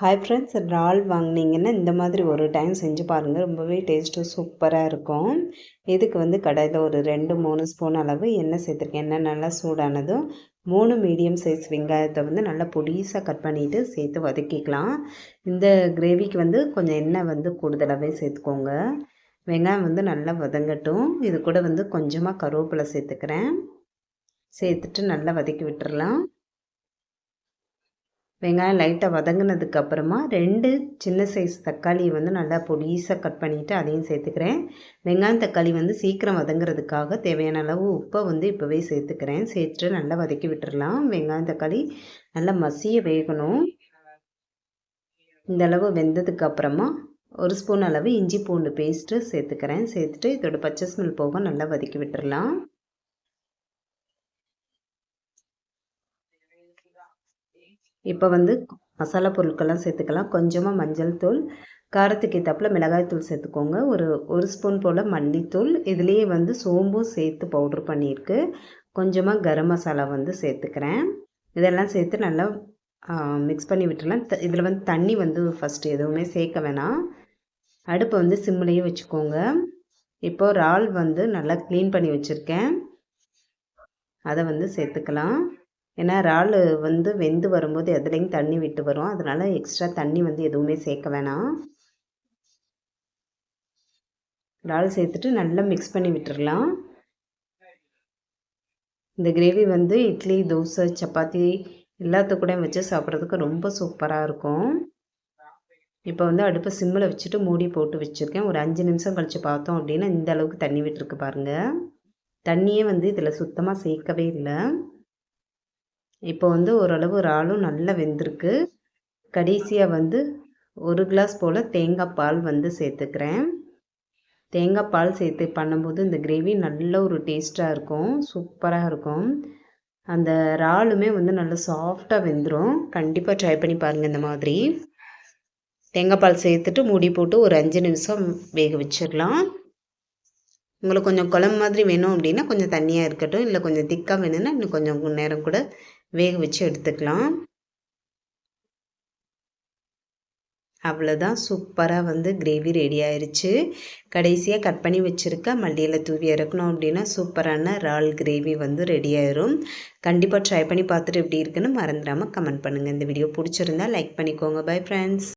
Hi friends இறால் வாங்கினீங்கன்னா இந்த மாதிரி ஒரு டைம் செஞ்சு பாருங்கள் ரொம்பவே டேஸ்ட்டு சூப்பராக இருக்கும். இதுக்கு வந்து கடையில் ஒரு ரெண்டு மூணு ஸ்பூன் அளவு எண்ணெய் சேர்த்துருக்கேன். எண்ணெய் நல்லா சூடானதும் மூணு மீடியம் சைஸ் வெங்காயத்தை வந்து நல்லா பொடிசாக கட் பண்ணிவிட்டு சேர்த்து வதக்கிக்கலாம். இந்த கிரேவிக்கு வந்து கொஞ்சம் எண்ணெய் வந்து கூடுதலாகவே சேர்த்துக்கோங்க. வெங்காயம் வந்து நல்லா வதங்கட்டும். இது கூட வந்து கொஞ்சமாக கருவேப்பிலை சேர்த்துக்கிறேன். சேர்த்துட்டு நல்லா வதக்கி விட்டுறலாம். வெங்காயம் லைட்டாக வதங்கினதுக்கு அப்புறமா ரெண்டு சின்ன சைஸ் தக்காளியை வந்து நல்லா பொடிசாக கட் பண்ணிவிட்டு அதையும் சேர்த்துக்கிறேன். வெங்காயம் தக்காளி வந்து சீக்கிரம் வதங்குறதுக்காக தேவையான அளவு உப்பை வந்து இப்போவே சேர்த்துக்கிறேன். சேர்த்துட்டு நல்லா வதக்கி விட்டுடலாம் வெங்காயம் தக்காளி நல்லா மசிய வேகணும். இந்த அளவு வெந்ததுக்கு அப்புறமா ஒரு ஸ்பூன் அளவு இஞ்சி பூண்டு பேஸ்ட்டு சேர்த்துக்கிறேன். சேர்த்துட்டு இதோட பச்சை ஸ்மெல் போக நல்லா வதக்கி விட்டுடலாம் இப்போ வந்து மசாலா பொருட்கள்லாம் சேர்த்துக்கலாம். கொஞ்சமாக மஞ்சள் தூள் காரத்துக்கு ஏற்றாப்புல மிளகாய்த்தூள் சேர்த்துக்கோங்க. ஒரு ஒரு ஸ்பூன் போல் மல்லித்தூள். இதுலேயே வந்து சோம்பும் சேர்த்து பவுட்ரு பண்ணியிருக்கு. கொஞ்சமாக கரம் மசாலா வந்து சேர்த்துக்கிறேன். இதெல்லாம் சேர்த்து நல்லா மிக்ஸ் பண்ணி விட்டுலாம் இதில் வந்து தண்ணி வந்து ஃபஸ்ட்டு எதுவுமே சேர்க்க வேணாம். அடுப்பை வந்து சிம்மிலேயே வச்சுக்கோங்க. இப்போது இறால் வந்து நல்லா க்ளீன் பண்ணி வச்சுருக்கேன். அதை வந்து சேர்த்துக்கலாம். ஏன்னா இறால் வந்து வெந்து வரும்போது எதுலேயும் தண்ணி விட்டு வரும். அதனால் எக்ஸ்ட்ரா தண்ணி வந்து எதுவுமே சேர்க்க வேணாம். இறால் சேர்த்துட்டு நல்லா மிக்ஸ் பண்ணி விட்டுடலாம் இந்த கிரேவி வந்து இட்லி தோசை சப்பாத்தி எல்லாத்து கூட வச்சு சாப்பிட்றதுக்கு ரொம்ப சூப்பராக இருக்கும். இப்போ வந்து அடுப்பை சிம்மில் வச்சுட்டு மூடி போட்டு வச்சுருக்கேன். ஒரு அஞ்சு நிமிஷம் கழித்து பார்த்தோம் அப்படின்னா இந்த அளவுக்கு தண்ணி விட்டுருக்கு பாருங்கள் தண்ணியே வந்து இதில் சுத்தமாக சேர்க்கவே இல்லை. இப்போ வந்து ஓரளவு இறாலும் நல்லா வெந்திருக்கு. கடைசியாக வந்து ஒரு கிளாஸ் போல் தேங்காய் பால் வந்து சேர்த்துக்கிறேன். தேங்காய் பால் சேர்த்து பண்ணும்போது இந்த கிரேவி நல்ல ஒரு டேஸ்ட்டாக இருக்கும். சூப்பராக இருக்கும். அந்த இறாலுமே வந்து நல்லா சாஃப்டாக வெந்துடும் கண்டிப்பாக ட்ரை பண்ணி பாருங்கள் இந்த மாதிரி. தேங்காய் பால் சேர்த்துட்டு மூடி போட்டு ஒரு அஞ்சு நிமிஷம் வேக வச்சிடலாம். உங்களுக்கு கொஞ்சம் குழம்பு மாதிரி வேணும் அப்படின்னா கொஞ்சம் தண்ணியாக இருக்கட்டும் இல்லை கொஞ்சம் திக்காக வேணும்னா இன்னும் கொஞ்சம் நேரம் கூட வேக வச்சு எடுத்துக்கலாம். அவ்வளோதான் சூப்பராக வந்து கிரேவி ரெடி ஆயிடுச்சு கடைசியாக கட் பண்ணி வச்சுருக்க மல்லியில் தூவி இறக்கணும் அப்படின்னா சூப்பரான இறால் கிரேவி வந்து ரெடி ஆயிரும். கண்டிப்பாக ட்ரை பண்ணி பார்த்துட்டு எப்படி இருக்குன்னு மறந்துடாமல் கமெண்ட் பண்ணுங்கள் இந்த வீடியோ பிடிச்சிருந்தா லைக் பண்ணிக்கோங்க. Bye friends